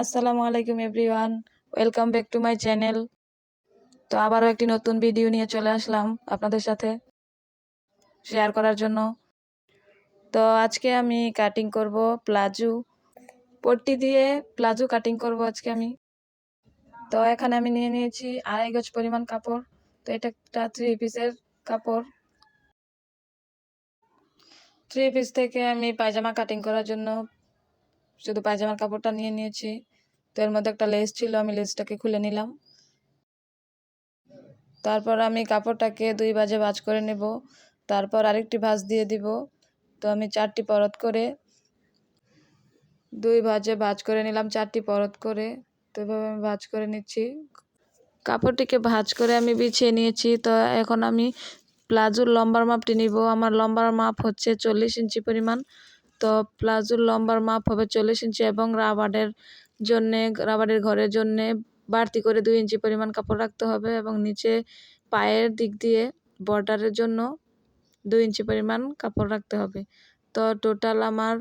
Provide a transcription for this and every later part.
আসসালামু আলাইকুম everyone, welcome back to my channel. তো আবারও একটি নতুন ভিডিও নিয়ে চলে আসলাম আপনাদের সাথে শেয়ার করার জন্য। তো আজকে আমি কাটিং করব প্লাজো। পট্টি দিয়ে প্লাজো কাটিং করব আজকে আমি। তো এখানে আমি নিয়ে নিয়েছি আড়াই গজ পরিমাণ কাপড়। তো এটা একটা থ্রি পিসের কাপড়। থ্রি পিস থেকে আমি পায়জামা কাটিং করার জন্য শুধু পায়জামার কাপড়টা নিয়ে নিয়েছি। তো এর মধ্যে একটা লেস ছিল, আমি লেসটাকে খুলে নিলাম। তারপর আমি কাপড়টাকে দুই ভাজে ভাজ করে নেব। তারপর আরেকটি ভাঁজ দিয়ে দিব। তো আমি চারটি পরত করে দুই ভাজে ভাজ করে নিলাম, চারটি পরত করে। তো এভাবে আমি ভাজ করে নিচ্ছি। কাপড়টিকে ভাজ করে আমি বিছিয়ে নিয়েছি। তো এখন আমি প্লাজোর লম্বার মাপটি নিব। আমার লম্বার মাপ হচ্ছে চল্লিশ ইঞ্চি পরিমাণ। তো প্লাজোর লম্বার মাপ হবে চল্লিশ ইঞ্চি এবং রাবারের জন্যে, রাবারের ঘরের জন্যে বাড়তি করে দুই ইঞ্চি পরিমাণ কাপড় রাখতে হবে এবং নিচে পায়ের দিক দিয়ে বর্ডারের জন্য দুই ইঞ্চি পরিমাণ কাপড় রাখতে হবে। তো টোটাল আমার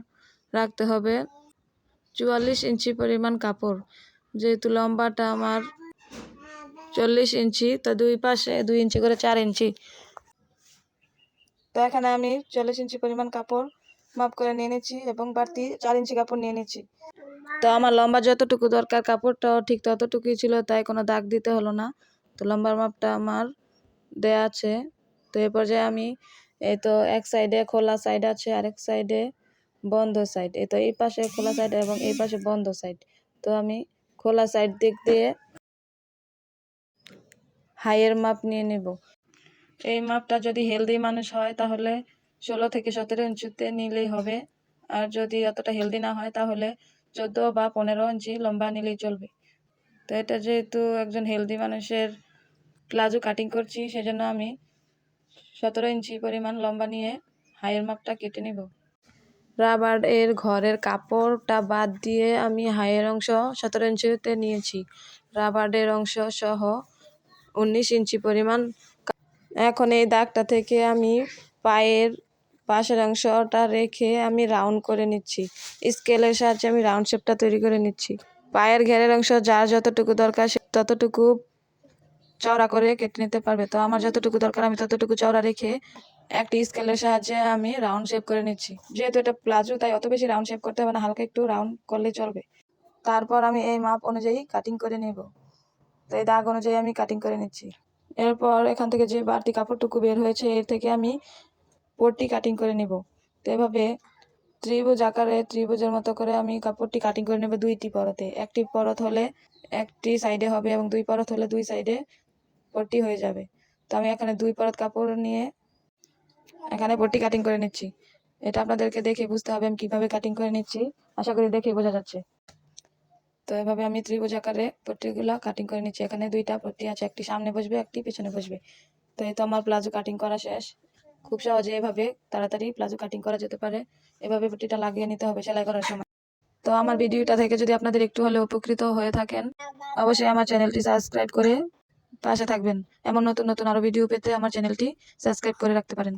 রাখতে হবে চুয়াল্লিশ ইঞ্চি পরিমাণ কাপড়। যেহেতু লম্বাটা আমার চল্লিশ ইঞ্চি, তো দুই পাশে দুই ইঞ্চি করে চার ইঞ্চি। তো এখানে আমি চল্লিশ ইঞ্চি পরিমাণ কাপড় মাপ করে নিয়ে এবং বাড়তি চার ইঞ্চি কাপড় নিয়ে নিচ্ছি তো আমার লম্বা যতটুকু দরকার কাপড়টাও ঠিক ততটুকুই ছিল, তাই কোনো দাগ দিতে হলো না। তো লম্বার মাপটা আমার দেয়া আছে। তো এ পর্যায়ে আমি এই তো এক সাইডে খোলা সাইড আছে, আরেক সাইডে বন্ধ সাইড। এই তো এই পাশে খোলা সাইড এবং এই পাশে বন্ধ সাইড। তো আমি খোলা সাইড দিক দিয়ে হাইয়ের মাপ নিয়ে নেব। এই মাপটা যদি হেলদি মানুষ হয় তাহলে ষোলো থেকে সতেরো ইঞ্চিতে নিলেই হবে। আর যদি অতটা হেলদি না হয়, তাহলে চোদ্দ বা পনেরো ইঞ্চি লম্বা নিলেই চলবে। তো এটা যেহেতু একজন হেলদি মানুষের প্লাজো কাটিং করছি, সেজন্য আমি সতেরো ইঞ্চি পরিমাণ লম্বা নিয়ে হাইয়ের মাপটা কেটে নিব। রাবার এর ঘরের কাপড়টা বাদ দিয়ে আমি হাইয়ের অংশ সতেরো ইঞ্চিতে নিয়েছি। রাবারের অংশ সহ উনিশ ইঞ্চি পরিমাণ। এখন এই দাগটা থেকে আমি পায়ের পাশের অংশটা রেখে আমি রাউন্ড করে নিচ্ছি। স্কেলের সাহায্যে আমি রাউন্ড শেপটা তৈরি করে নিচ্ছি। পায়ের ঘেরের অংশ যার যতটুকু দরকার সে ততটুকু চওড়া করে কেটে নিতে পারবে। তো আমার যতটুকু দরকার, আমি ততটুকু চওড়া রেখে একটি স্কেলের সাহায্যে আমি রাউন্ড শেপ করে নিচ্ছি। যেহেতু এটা প্লাজো, তাই অত বেশি রাউন্ড শেপ করতে হবে না, হালকা একটু রাউন্ড করলে চলবে। তারপর আমি এই মাপ অনুযায়ী কাটিং করে নেব। তো এই দাগ অনুযায়ী আমি কাটিং করে নিচ্ছি। এরপর এখান থেকে যে বাড়তি কাপড়টুকু বের হয়েছে, এর থেকে আমি পট্টি কাটিং করে নেব। তো এভাবে ত্রিভুজ আকারে ত্রিভুজের মতো করে আমি কাপড়টি কাটিং করে নেব দুইটি পরতে। একটি পরত হলে একটি সাইডে হবে এবং দুই পরত হলে দুই সাইডে পট্টি হয়ে যাবে। তো আমি এখানে দুই পরত কাপড় নিয়ে এখানে পট্টি কাটিং করে নিচ্ছি। এটা আপনাদেরকে দেখে বুঝতে হবে আমি কীভাবে কাটিং করে নিচ্ছি। আশা করি দেখে বোঝা যাচ্ছে। তো এভাবে আমি ত্রিভুজ আকারে পট্টিগুলো কাটিং করে নিচ্ছি। এখানে দুইটা পট্টি আছে, একটি সামনে বসবে, একটি পেছনে বসবে। তো এই তো আমার প্লাজো কাটিং করা শেষ। খুব সহজে এভাবে তাড়াতাড়ি প্লাজো কাটিং করা যেতে পারে। এভাবে পুটিটা লাগিয়ে নিতে হবে সেলাই করার সময়। তো আমার ভিডিওটা থেকে যদি আপনাদের একটু হলে উপকৃত হয়ে থাকেন, অবশ্যই আমার চ্যানেলটি সাবস্ক্রাইব করে পাশে থাকবেন। এমন নতুন নতুন আরও ভিডিও পেতে আমার চ্যানেলটি সাবস্ক্রাইব করে রাখতে পারেন।